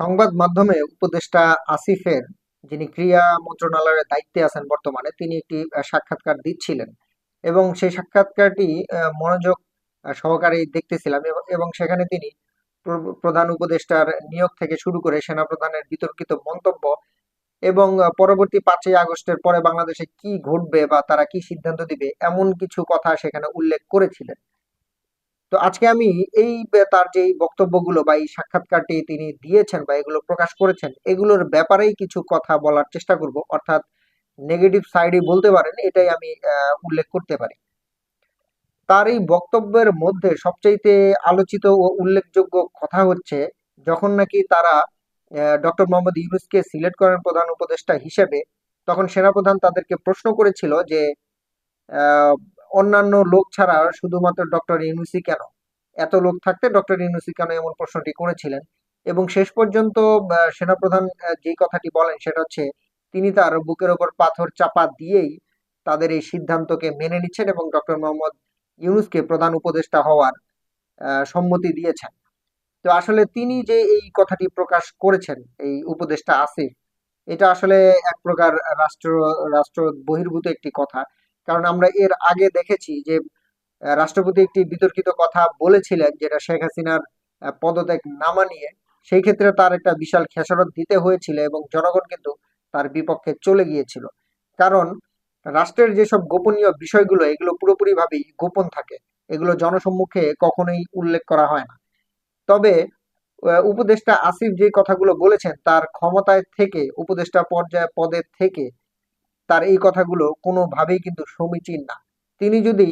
সংবাদ মাধ্যমে উপদেষ্টা আসিফের, যিনি ক্রীড়া মন্ত্রণালয়ের দায়িত্বে আছেন বর্তমানে, তিনি একটি সাক্ষাৎকার দিচ্ছিলেন। এবং সেই সাক্ষাৎকারটি মনোযোগ সহকারে দেখতেছিলাম এবং সেখানে তিনি প্র- প্রধান উপদেষ্টার নিয়োগ থেকে শুরু করে সেনাপ্রধানের বিতর্কিত মন্তব্য এবং পরবর্তী পাঁচই আগস্টের পরে বাংলাদেশে কি ঘটবে বা তারা কি সিদ্ধান্ত দিবে, এমন কিছু কথা সেখানে উল্লেখ করেছিলেন। তো আজকে আমি এই তার যে বক্তব্যগুলো বা এই সাক্ষাৎকারটি তিনি দিয়েছেন বা এগুলো প্রকাশ করেছেন, এগুলোর ব্যাপারেই কিছু কথা বলার চেষ্টা করব। অর্থাৎ নেগেটিভ সাইডই বলতে পারেন, এটাই আমি উল্লেখ করতে পারি। তার এই বক্তব্যের মধ্যে সবচাইতে আলোচিত ও উল্লেখযোগ্য কথা হচ্ছে, যখন নাকি তারা ডক্টর মোহাম্মদ ইউনুসকে সিলেক্ট করেন প্রধান উপদেষ্টা হিসেবে, তখন সেনাপ্রধান তাদেরকে প্রশ্ন করেছিল যে অন্যান্য লোক ছাড়া শুধুমাত্র ডক্টর ইউনুসি কেন? এত লোক থাকতে ডক্টর ইউনুসি কেন এমন প্রশ্নটি করেছিলেন? এবং শেষ পর্যন্ত সেনাপ্রধান যেই কথাটি বলেন সেটা হচ্ছে, তিনি তার বুকের ওপর পাথর চাপা দিয়েই তাদের এই সিদ্ধান্তকে মেনে নিচ্ছেন এবং ডক্টর মোহাম্মদ ইউনুসকে প্রধান উপদেষ্টা হওয়ার সম্মতি দিয়েছেন। তো আসলে তিনি যে এই কথাটি প্রকাশ করেছেন, এই উপদেষ্টা আসিফ, এটা আসলে এক প্রকার রাষ্ট্র রাষ্ট্র বহির্ভূত একটি কথা। কারণ আমরা এর আগে দেখেছি যে রাষ্ট্রপতি একটি বিতর্কিত কথা বলেছিলেন যেটা শেখ হাসিনার পদত্যাগ না মানিয়ে। সেই ক্ষেত্রে তার একটা বিশাল খেসারত দিতে হয়েছিল এবং জনগণ কিন্তু তার বিপক্ষে চলে গিয়েছিল। কারণ রাষ্ট্রের যেসব গোপনীয় বিষয়গুলো, এগুলো পুরোপুরি ভাবেই গোপন থাকে। এগুলো জনসম্মুখে কখনোই উল্লেখ করা হয় না। তবে উপদেষ্টা আসিফ যে কথাগুলো বলেছেন, তার ক্ষমতায় থেকে, উপদেষ্টা পর্যায়ে পদে থেকে তার এই কথাগুলো কোনোভাবেই কিন্তু সমীচীন না। তিনি যদি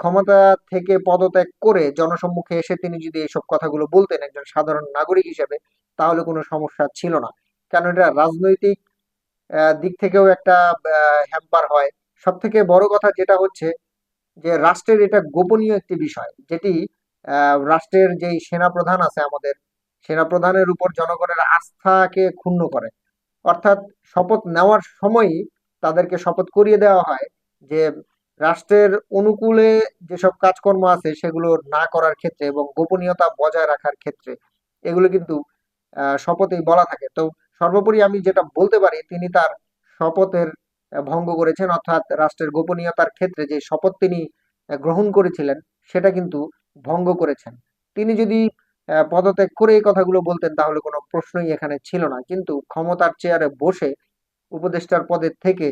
ক্ষমতা থেকে পদত্যাগ করে জনসম্মুখে এসে তিনি যদি এইসব কথাগুলো বলতেন একজন সাধারণ নাগরিক হিসেবে, তাহলে কোনো সমস্যা ছিল না। কেন এটা রাজনৈতিক দিক থেকেও একটা হ্যাম্পার হয়। সব থেকে বড় কথা যেটা হচ্ছে যে রাষ্ট্রের এটা গোপনীয় একটি বিষয়, যেটি রাষ্ট্রের যেই সেনাপ্রধান আছে আমাদের, সেনাপ্রধানের উপর জনগণের আস্থাকে ক্ষুণ্ণ করে। অর্থাৎ শপথ নেওয়ার সময়ই তাদেরকে শপথ করিয়ে দেওয়া হয় যে রাষ্ট্রের অনুকূলে যেসব কাজকর্ম আছে সেগুলো না করার ক্ষেত্রে এবং গোপনীয়তা বজায় রাখার ক্ষেত্রে এগুলো কিন্তু শপথেই বলা থাকে। তো সর্বোপরি আমি যেটা বলতে পারি, তিনি তার শপথের ভঙ্গ করেছেন। অর্থাৎ রাষ্ট্রের গোপনীয়তার ক্ষেত্রে যে শপথ তিনি গ্রহণ করেছিলেন, সেটা কিন্তু ভঙ্গ করেছেন। তিনি যদি পদত্যাগ করে এই কথাগুলো বলতেন তাহলে কোনো প্রশ্নই এখানে ছিল না। কিন্তু ক্ষমতার চেয়ারে বসে উপদেষ্টার পদের থেকে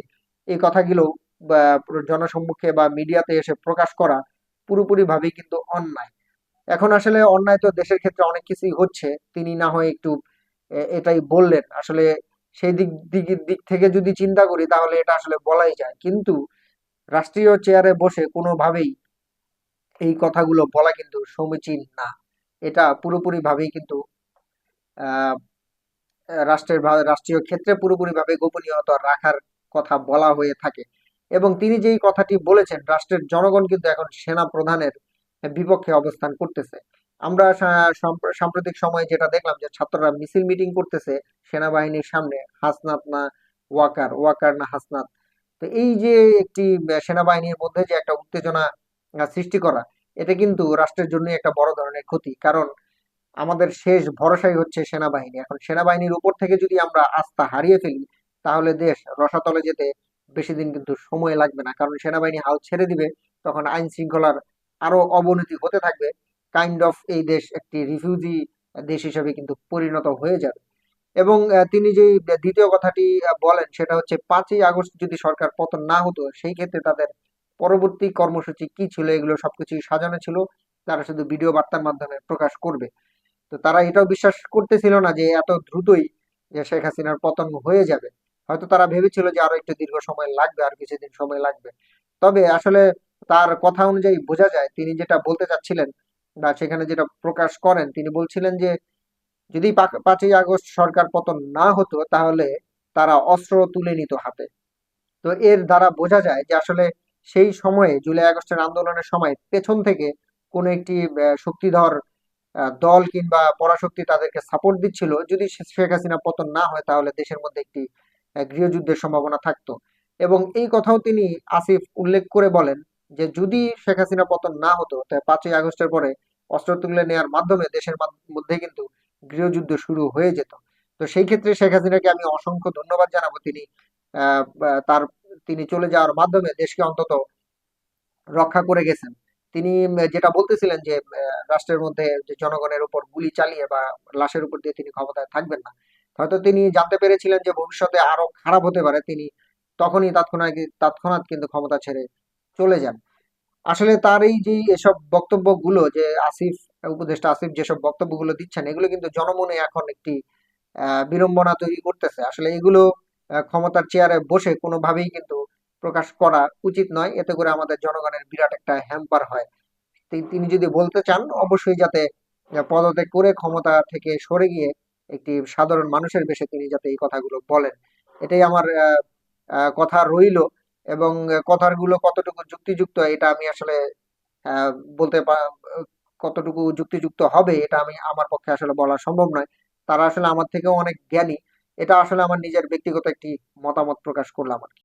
এই কথাগুলো জনসম্মুখে বা মিডিয়াতে এসে প্রকাশ করা পুরোপুরি ভাবেই কিন্তু অন্যায়। এখন আসলে অন্যায় তো দেশের ক্ষেত্রে অনেক কিছুই হচ্ছে, তিনি না হয় একটু এটাই বললেন। আসলে সেই দিক দিক দিক থেকে যদি চিন্তা করি তাহলে এটা আসলে বলাই যায়। কিন্তু রাষ্ট্রীয় চেয়ারে বসে কোনোভাবেই এই কথাগুলো বলা কিন্তু সমীচীন না। এটা পুরোপুরি ভাবেই কিন্তু, আহ রাষ্ট্রের রাষ্ট্রীয় ক্ষেত্রে পুরোপুরি ভাবে গোপনীয়তা রাখার কথা বলা হয়ে থাকে। এবং তিনি যেই কথাটি বলেছেন, রাষ্ট্রের জনগণ কিন্তু এখন সেনা প্রধানের বিপক্ষে অবস্থান করতেছে। আমরা সাম্প্রতিক সময়ে যেটা দেখলাম যে ছাত্ররা মিছিল মিটিং করতেছে সেনাবাহিনীর সামনে, হাসনাত না ওয়াকার ওয়াকার না হাসনাত। তো এই যে একটি সেনাবাহিনীর মধ্যে যে একটা উত্তেজনা সৃষ্টি করা, এটা কিন্তু রাষ্ট্রের জন্য একটা বড় ধরনের ক্ষতি। কারণ আমাদের শেষ ভরসাই হচ্ছে সেনাবাহিনী। এখন সেনাবাহিনীর উপর থেকে যদি আমরা আস্থা হারিয়ে ফেলি, তাহলে দেশ রসাতলে যেতে বেশি দিন কিন্তু সময় লাগবে না। কারণ সেনাবাহিনী হাল ছেড়ে দিবে, তখন আইন শৃঙ্খলার আরও অবনতি হতে থাকবে। কাইন্ড অফ এই দেশ একটি রিফিউজি দেশ হিসেবে কিন্তু পরিণত হয়ে যাবে। এবং তিনি যে দ্বিতীয় কথাটি বলেন, সেটা হচ্ছে পাঁচই আগস্ট যদি সরকার পতন না হতো, সেই ক্ষেত্রে তাদের পরবর্তী কর্মসূচি কি ছিল, এগুলো সবকিছুই সাজানো ছিল। তারা শুধু ভিডিও বার্তার মাধ্যমে প্রকাশ করবে। তো তারা এটাও বিশ্বাস করতেছিল না যে এত দ্রুতই যে শেখ হাসিনার পতন হয়ে যাবে। হয়তো তারা ভেবেছিল যে আরও একটু দীর্ঘ সময় লাগবে, আর কিছুদিন সময় লাগবে। তবে আসলে তার কথা অনুযায়ী বোঝা যায়, তিনি যেটা বলতে চাচ্ছিলেন বা সেখানে যেটা প্রকাশ করেন, তিনি বলছিলেন যে যদি পাঁচই আগস্ট সরকার পতন না হতো তাহলে তারা অস্ত্র তুলে নিত হাতে। তো এর দ্বারা বোঝা যায় যে আসলে সেই সময়ে জুলাই আগস্টের আন্দোলনের সময় পেছন থেকে কোন একটি শক্তিধর দল কিংবা পরাশক্তি তাদেরকে সাপোর্ট দিচ্ছিল। যদি শেখ হাসিনা পতন না হয়, তাহলে দেশের মধ্যে একটি গৃহযুদ্ধের সম্ভাবনা থাকতো। এবং এই কথাও তিনি আসিফ উল্লেখ করে বলেন যে, যদি শেখ হাসিনা পতন না হতো তাই পাঁচই আগস্টের পরে অস্ত্র তুলে নেওয়ার মাধ্যমে দেশের মধ্যে কিন্তু গৃহযুদ্ধ শুরু হয়ে যেত। তো সেই ক্ষেত্রে শেখ হাসিনাকে আমি অসংখ্য ধন্যবাদ জানাব। তিনি তার তিনি চলে যাওয়ার মাধ্যমে দেশকে অন্তত রক্ষা করে গেছেন। তিনি যেটা বলতেছিলেন যে রাষ্ট্রের মধ্যে জনগণের উপর গুলি চালিয়ে বা লাশের উপর দিয়ে তিনি ক্ষমতায় থাকবেন না। হয়তো তিনি জানতে পেরেছিলেন যে ভবিষ্যতে আরও খারাপ হতে পারে, তিনি তখনই তৎক্ষণাৎ তৎক্ষণাৎ কিন্তু ক্ষমতা ছেড়ে চলে যান। আসলে তার এই যে এসব বক্তব্যগুলো যে আসিফ, উপদেষ্টা আসিফ যেসব বক্তব্যগুলো দিচ্ছেন, এগুলো কিন্তু জনমনে এখন একটি বিড়ম্বনা তৈরি করতেছে। আসলে এগুলো ক্ষমতার চেয়ারে বসে কোনোভাবেই কিন্তু প্রকাশ করা উচিত নয়। এতে করে আমাদের জনগণের বিরাট একটা হ্যাম্পার হয়। তিনি যদি বলতে চান, অবশ্যই যাতে পদত্যাগ করে ক্ষমতা থেকে সরে গিয়ে একটি সাধারণ মানুষের বেশে তিনি যাতে এই কথাগুলো বলেন। এটাই আমার কথা রইল এবং কথাগুলো কতটুকু যুক্তিযুক্ত এটা আমি আসলে বলতে কতটুকু যুক্তিযুক্ত হবে এটা আমি আমার পক্ষে আসলে বলা সম্ভব নয়। তারা আসলে আমার থেকেও অনেক জ্ঞানী। এটা আসলে আমার নিজের ব্যক্তিগত একটি মতামত প্রকাশ করলাম আর কি।